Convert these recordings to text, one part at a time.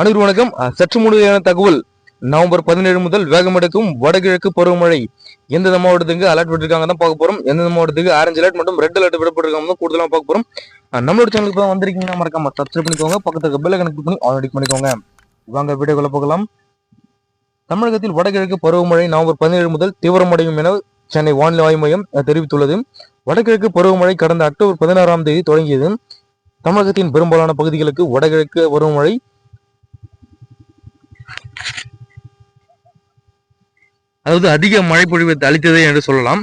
அனைவரும் வணக்கம் சற்று முழுமையான தகவல். நவம்பர் பதினேழு முதல் வேகமெடுக்கும் வடகிழக்கு பருவமழை. எந்தெந்த மாவட்டத்துக்கு அலர்ட் விட்டுருக்காங்க தான் பார்க்க போறோம். எந்தெந்த மாவட்டத்துக்கு ஆரஞ்சு அலர்ட் மற்றும் ரெட் அலர்ட் விடப்பட்டிருக்காங்க தான் கூடுதலாக பார்க்க போறோம். நம்மளோட சேனலுக்கு தான் வந்திருக்கீங்கன்னா மறக்காம சப்ஸ்கிரைப் பண்ணிக்கோங்க. பக்கத்துக்கு பெல் கனெக்ட் பண்ணி ஆல்ரெடி பண்ணிக்கோங்க. வாங்க வீடியோக்குள்ள பார்க்கலாம் தமிழகத்தில் வடகிழக்கு பருவமழை நவம்பர் பதினேழு முதல் தீவிரமடையும் என சென்னை வானிலை ஆய்வு மையம் தெரிவித்துள்ளது. வடகிழக்கு பருவமழை கடந்த அக்டோபர் பதினாறாம் தேதி தொடங்கியது. தமிழகத்தின் பெரும்பாலான பகுதிகளுக்கு வடகிழக்கு பருவமழை அதாவது அதிக மழை பொழிவை அளித்தது என்று சொல்லலாம்.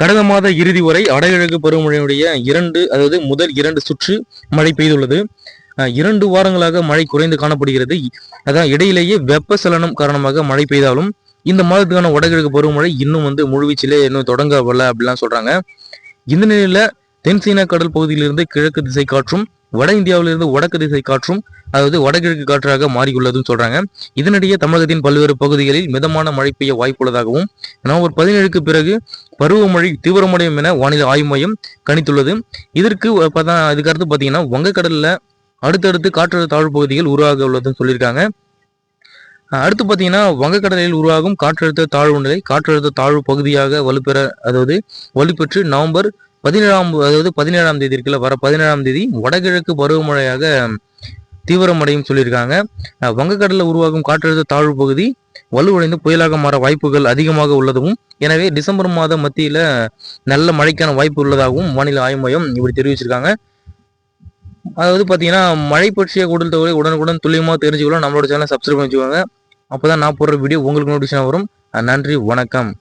கடந்த மாத இறுதி வரை வடகிழக்கு பருவமழையுடைய இரண்டு அதாவது முதல் இரண்டு சுற்று மழை பெய்துள்ளது. இரண்டு வாரங்களாக மழை குறைந்து காணப்படுகிறது. அதான் இடையிலேயே வெப்பசலனம் காரணமாக மழை பெய்தாலும் இந்த மாதத்துக்கான வடகிழக்கு பருவமழை இன்னும் வந்து முழுவீச்சிலே இன்னும் தொடங்கவில்லை அப்படிலாம் சொல்றாங்க. இந்த நிலையில தென் சீனா கடல் பகுதியிலிருந்து கிழக்கு திசை காற்றும் வட இந்தியாவிலிருந்து வடக்கு திசை காற்றும் அதாவது வடகிழக்கு காற்றாக மாறியுள்ளதுன்னு சொல்றாங்க. இதனிடையே தமிழகத்தின் பல்வேறு பகுதிகளில் மிதமான மழை பெய்ய வாய்ப்புள்ளதாகவும் நவம்பர் பதினேழுக்கு பிறகு பருவமழை தீவிரமடையும் என வானிலை ஆய்வு மையம் கணித்துள்ளது. இதற்கு இதுக்கடுத்து பார்த்தீங்கன்னா வங்கக்கடல்ல அடுத்தடுத்து காற்றழுத்த தாழ்வு பகுதிகள் உருவாக உள்ளதுன்னு சொல்லியிருக்காங்க. அடுத்து பார்த்தீங்கன்னா வங்கக்கடலில் உருவாகும் காற்றழுத்த தாழ்வு நிலை காற்றழுத்த தாழ்வு பகுதியாக வலுப்பெற அதாவது வலுப்பெற்று நவம்பர் பதினேழாம் அதாவது பதினேழாம் தேதி இருக்குல்ல வர பதினேழாம் தேதி வடகிழக்கு பருவமழையாக தீவிரமடையும் சொல்லியிருக்காங்க. வங்கக்கடலில் உருவாகும் காற்றழுத்த தாழ்வு பகுதி வலுவடைந்து புயலாக மாற வாய்ப்புகள் அதிகமாக உள்ளதும் எனவே டிசம்பர் மாத மத்தியில் நல்ல மழைக்கான வாய்ப்பு உள்ளதாகவும் வானிலை ஆய்வு மையம் இப்படி தெரிவிச்சிருக்காங்க. அதாவது பார்த்தீங்கன்னா மழை பற்றிய கூடுதல் தொகை உடனுக்குடன் துல்லியமாக தெரிஞ்சுக்கலாம் நம்மளோட சேனலை சப்ஸ்கிரைப் பண்ணி வச்சுக்கோங்க. அப்பதான் நான் போடுற வீடியோ உங்களுக்கு நோட்டிஃபிகேஷன் வரும். நன்றி வணக்கம்.